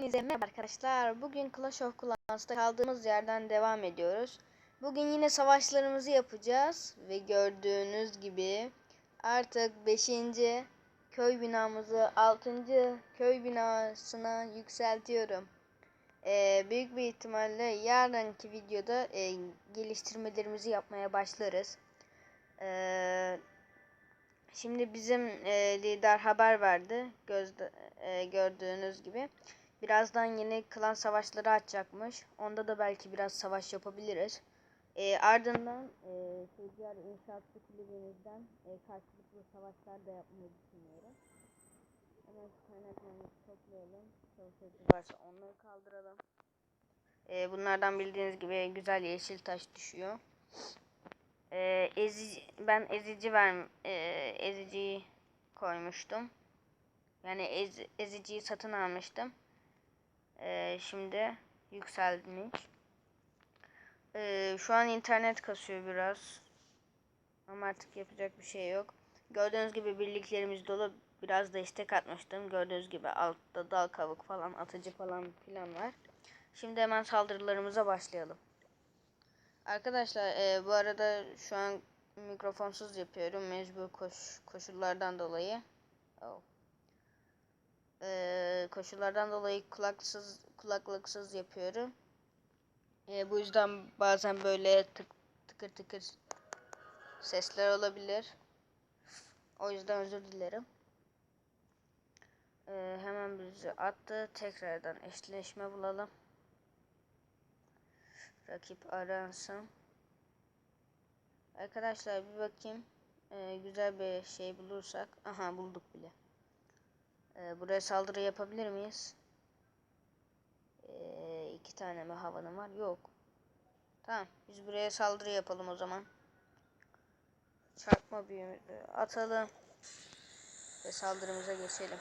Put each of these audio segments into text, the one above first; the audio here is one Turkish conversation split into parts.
Hepinize merhaba arkadaşlar. Bugün Clash of Clans'ta kaldığımız yerden devam ediyoruz. Bugün yine savaşlarımızı yapacağız. Ve gördüğünüz gibi artık 5. köy binamızı 6. köy binasına yükseltiyorum. Ee, büyük bir ihtimalle yarınki videoda e, geliştirmelerimizi yapmaya başlarız. Ee, Şimdi bizim e, lider haber verdi. Gözde, e, gördüğünüz gibi. Birazdan yeni klan savaşları açacakmış. Onda da belki biraz savaş yapabiliriz. E, ardından e, Seyirciler İnşaatçı Kulübümüzden e, karşılıklı savaşlar da yapmayı düşünüyorum. Hemen kaynaklarımızı toplayalım. Çalışıcı varsa onları kaldıralım. E, bunlardan bildiğiniz gibi güzel yeşil taş düşüyor. Ee, ezici, ben ezici ver e, eziciyi koymuştum. Yani ez, eziciyi satın almıştım. Ee, şimdi yükselmiş. Ee, şu an internet kasıyor biraz. Ama artık yapacak bir şey yok. Gördüğünüz gibi birliklerimiz dolu. Biraz da istek atmıştım. Gördüğünüz gibi altta dal kavuk falan atıcı falan filan var. Şimdi hemen saldırılarımıza başlayalım. Arkadaşlar e, bu arada şu an mikrofonsuz yapıyorum mecbur koş, koşullardan dolayı. Oh. E, koşullardan dolayı kulaksız kulaklıksız yapıyorum. E, bu yüzden bazen böyle tık, tıkır tıkır sesler olabilir. O yüzden özür dilerim. E, hemen bizi attı. Tekrardan eşleşme bulalım. Rakip aransın. Arkadaşlar bir bakayım. Ee, güzel bir şey bulursak. Aha bulduk bile. Ee, buraya saldırı yapabilir miyiz? Ee, iki tane mi havanım var? Yok. Tamam. Biz buraya saldırı yapalım o zaman. Çarpma büyümüzü atalım. Ve saldırımıza geçelim.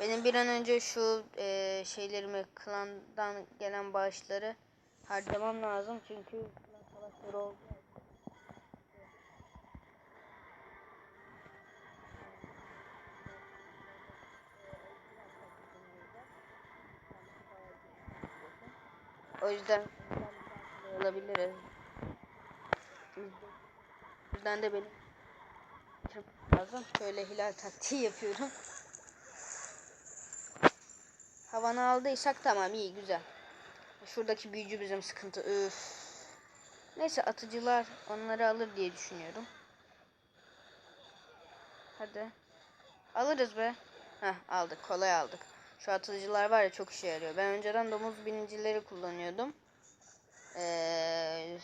Benim bir an önce şu e, şeylerimi klandan gelen bağışları harcamam lazım çünkü savaşları oldu. O yüzden olabilir. O yüzden de benim lazım. Şöyle hilal taktiği yapıyorum. Havanı aldıysak tamam iyi güzel. Şuradaki büyücü bizim sıkıntı. Üf. Neyse atıcılar onları alır diye düşünüyorum. Hadi. Alırız be. Heh aldık. Kolay aldık. Şu atıcılar var ya çok işe yarıyor. Ben önceden domuz binicileri kullanıyordum. Ee,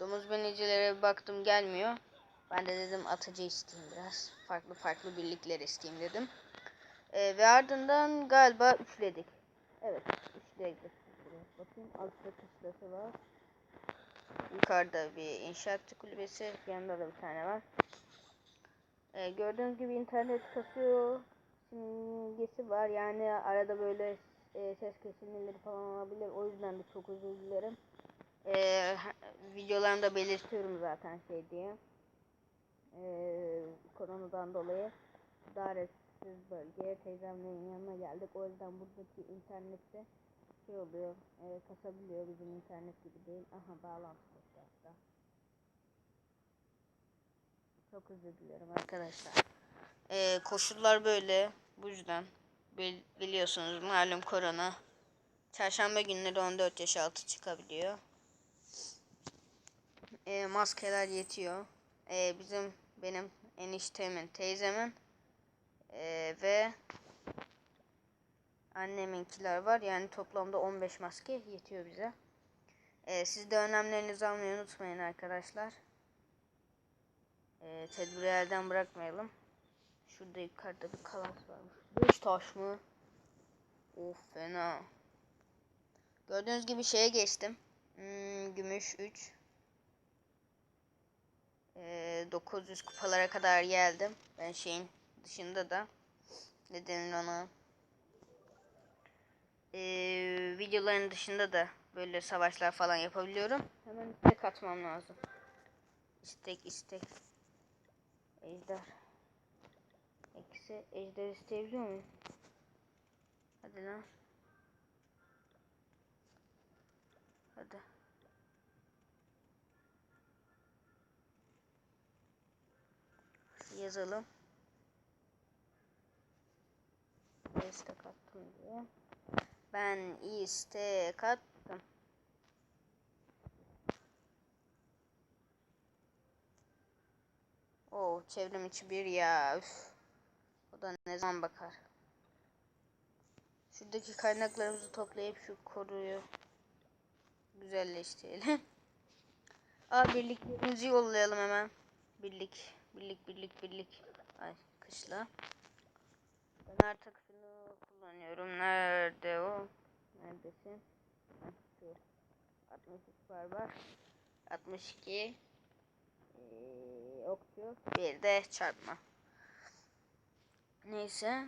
domuz binicilere baktım gelmiyor. Ben de dedim atıcı isteyeyim biraz. Farklı farklı birlikler isteyeyim dedim. Ee, ve ardından galiba üçledik. Evet üçledik. Bakayım altta kışlası var. Yukarıda bir inşaatçı kulübesi. Yanında da bir tane var. Ee, gördüğünüz gibi internet kasıyor. Simgesi var. Yani arada böyle e, ses kesilmeleri falan olabilir. O yüzden de çok özür dilerim. Ee, videolarımda belirtiyorum zaten şey diye. Ee, koronadan dolayı daretsiz bölgeye teyzemlerin yanına geldik. O yüzden buradaki internette şey oluyor, e, kasabiliyor bizim internet gibi değil. Aha bağlantı koptu hatta. Çok özür dilerim arkadaşlar. E, koşullar böyle. Bu yüzden Bil, biliyorsunuz malum korona. Çarşamba günleri 14 yaş altı çıkabiliyor. E, maskeler yetiyor. E, bizim benim eniştemin, teyzemin e, ve Anneminkiler var. Yani toplamda 15 maske yetiyor bize. Ee, siz de önlemlerinizi almayı unutmayın arkadaşlar. Ee, tedbiri elden bırakmayalım. Şurada yukarıda bir kalas varmış. 5 taş mı? Of fena. Gördüğünüz gibi şeye geçtim. Hmm, gümüş 3. Ee, 900 kupalara kadar geldim. Ben şeyin dışında da. Ne denir ona? e, videoların dışında da böyle savaşlar falan yapabiliyorum. Hemen istek atmam lazım. İstek istek. Ejder. Eksi ejder isteyebiliyor muyum? Hadi lan. Hadi. Yazalım. istek attım diye. Ben istek attım. Oo çevrim içi bir ya. Üf. Zaman bakar. Şuradaki kaynaklarımızı toplayıp şu koruyu güzelleştirelim. Aa birliklerimizi yollayalım hemen. Birlik, birlik, birlik, birlik. Ay kışla. Ben artık şunu kullanıyorum. Nerede o? Neredesin? Heh, şu. 63 var var. 62 ee, okçu. Bir de çarpma. Neyse.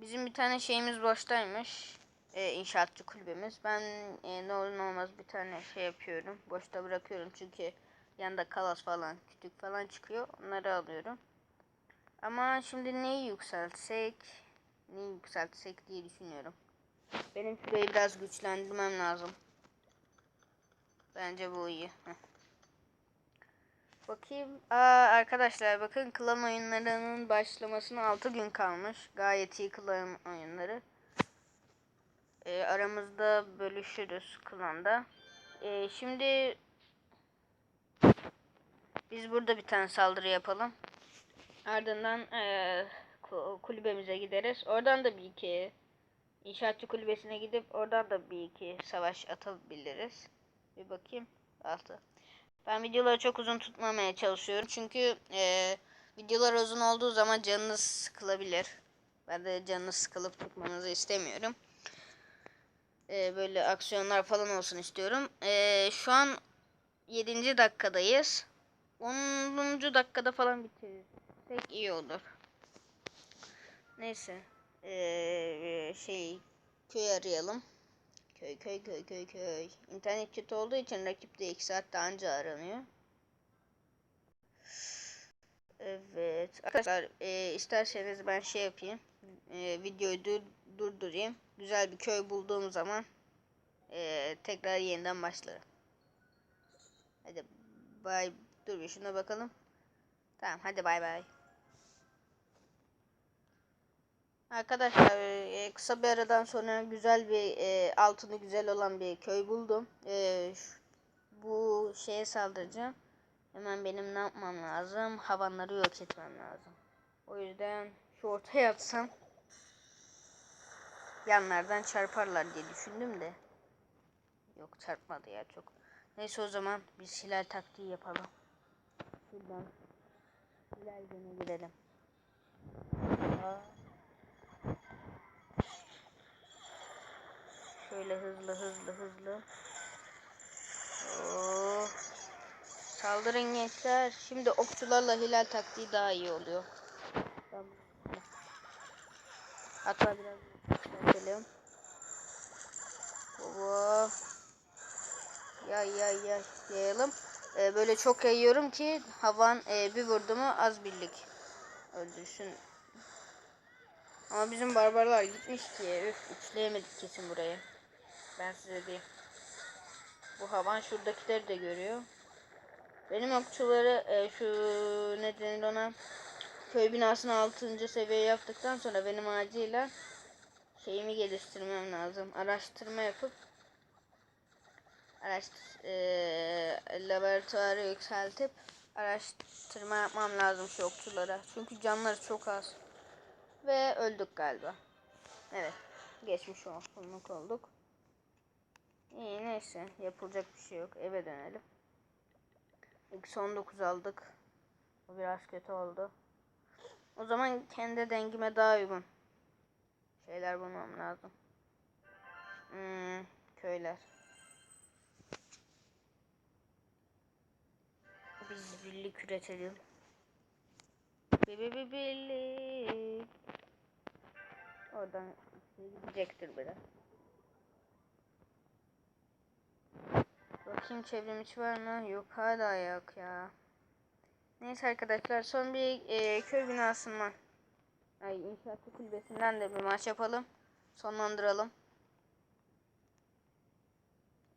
Bizim bir tane şeyimiz boştaymış. Ee, inşaatçı kulübemiz. Ben e, ne olur ne olmaz bir tane şey yapıyorum. Boşta bırakıyorum çünkü yanında kalas falan, kütük falan çıkıyor. Onları alıyorum. Ama şimdi neyi yükseltsek, neyi yükseltsek diye düşünüyorum. Benim şurayı biraz güçlendirmem lazım. Bence bu iyi. Heh. Bakayım. Aa, arkadaşlar bakın klan oyunlarının başlamasına 6 gün kalmış. Gayet iyi klan oyunları. Ee, aramızda bölüşürüz klanda. Ee, şimdi biz burada bir tane saldırı yapalım. Ardından e, kulübemize gideriz. Oradan da bir iki inşaatçı kulübesine gidip oradan da bir iki savaş atabiliriz. Bir bakayım. Altı. Ben videoları çok uzun tutmamaya çalışıyorum. Çünkü e, videolar uzun olduğu zaman canınız sıkılabilir. Ben de canınız sıkılıp tutmanızı istemiyorum. E, böyle aksiyonlar falan olsun istiyorum. E, şu an 7. dakikadayız. 10. dakikada falan bitirirsek iyi olur. Neyse. Ee, şey köy arayalım. Köy köy köy köy köy. İnternet kötü olduğu için rakip de 2 saat daha önce aranıyor. Evet. Arkadaşlar e, isterseniz ben şey yapayım. E, videoyu dur, durdurayım. Güzel bir köy bulduğum zaman e, tekrar yeniden başlarım. Hadi bay. Dur bir şuna bakalım. Tamam hadi bay bay. Arkadaşlar e, kısa bir aradan sonra güzel bir e, altını güzel olan bir köy buldum. E, şu, bu şeye saldıracağım. Hemen benim ne yapmam lazım? Havanları yok etmem lazım. O yüzden şu ortaya atsam yanlardan çarparlar diye düşündüm de. Yok çarpmadı ya çok. Neyse o zaman bir silah taktiği yapalım. Şuradan hilal gidelim. Aa. Şöyle hızlı hızlı hızlı. Oo. Saldırın gençler. Şimdi okçularla hilal taktiği daha iyi oluyor. Hatta biraz yükseltelim. Baba. Ya ya ya yayalım. Ee, böyle çok yayıyorum ki havan e, bir vurdu mu az birlik öldürsün. Ama bizim barbarlar gitmiş ki. Üf, üçleyemedik kesin burayı. Ben size diyeyim. Bu havan şuradakileri de görüyor. Benim okçuları e, şu ne ona köy binasını 6. seviye yaptıktan sonra benim acilen şeyimi geliştirmem lazım. Araştırma yapıp araştır e, laboratuvarı yükseltip araştırma yapmam lazım şu okçulara. Çünkü canları çok az. Ve öldük galiba. Evet. Geçmiş olsunluk olduk. İyi neyse. Yapılacak bir şey yok. Eve dönelim. Eksi 19 aldık. O biraz kötü oldu. O zaman kendi dengime daha uygun şeyler bulmam lazım. Hmm, köyler. Biz birlik üretelim. Bir birlik. Oradan gidecektir biraz. Bakayım çevrim içi var mı? Yok hala yok ya. Neyse arkadaşlar son bir e, köy binasından ay inşaatçı kulübesinden de bir maç yapalım. Sonlandıralım.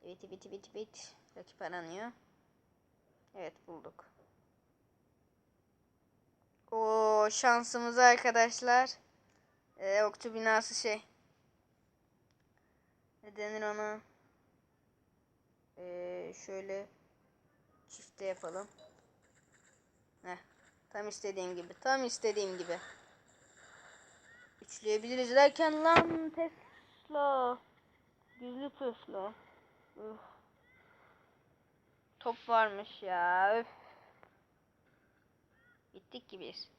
Evet evet evet evet. Rakip aranıyor. Evet bulduk. O şansımız arkadaşlar. Ee, okçu binası şey. Ne denir ona? Ee, şöyle çifte yapalım. Heh, tam istediğim gibi. Tam istediğim gibi. Üçleyebiliriz derken lan Tesla. Gizli Tesla. Üf. Top varmış ya. Öf. Bittik ki biz.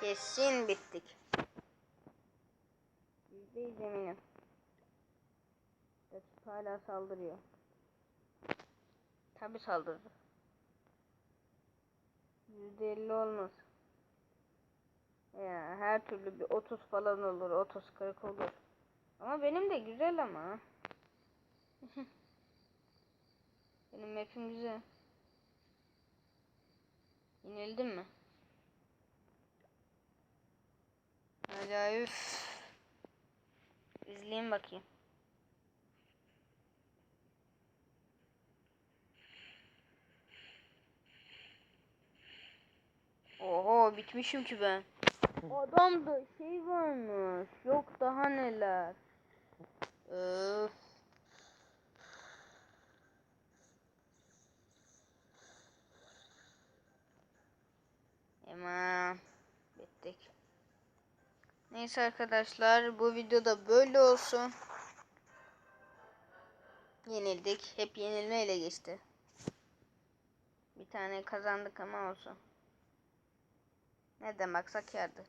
Kesin bittik. Yüzde yüz eminim. Hala saldırıyor. Tabi saldırdı. Yüzde elli olmaz. Ya her türlü bir 30 falan olur. 30 40 olur. Ama benim de güzel ama. benim map'im güzel. Yenildim mi? Üf. İzleyin bakayım. Oho bitmişim ki ben. Adamda şey varmış. Yok daha neler. Öf. Tamam. Bittik. Neyse arkadaşlar bu videoda böyle olsun. Yenildik. Hep yenilmeyle geçti. Bir tane kazandık ama olsun. Nereden baksak yardır.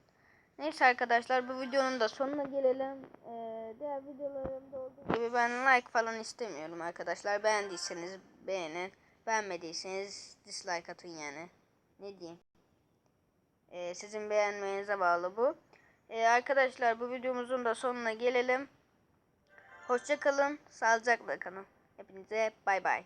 Neyse arkadaşlar bu videonun da sonuna gelelim. Ee, diğer videolarımda olduğu gibi ben like falan istemiyorum arkadaşlar. Beğendiyseniz beğenin. Beğenmediyseniz dislike atın yani. Ne diyeyim. Ee, sizin beğenmenize bağlı bu. Ee, arkadaşlar bu videomuzun da sonuna gelelim. Hoşça kalın. Sağlıcakla kalın. Hepinize bay bay.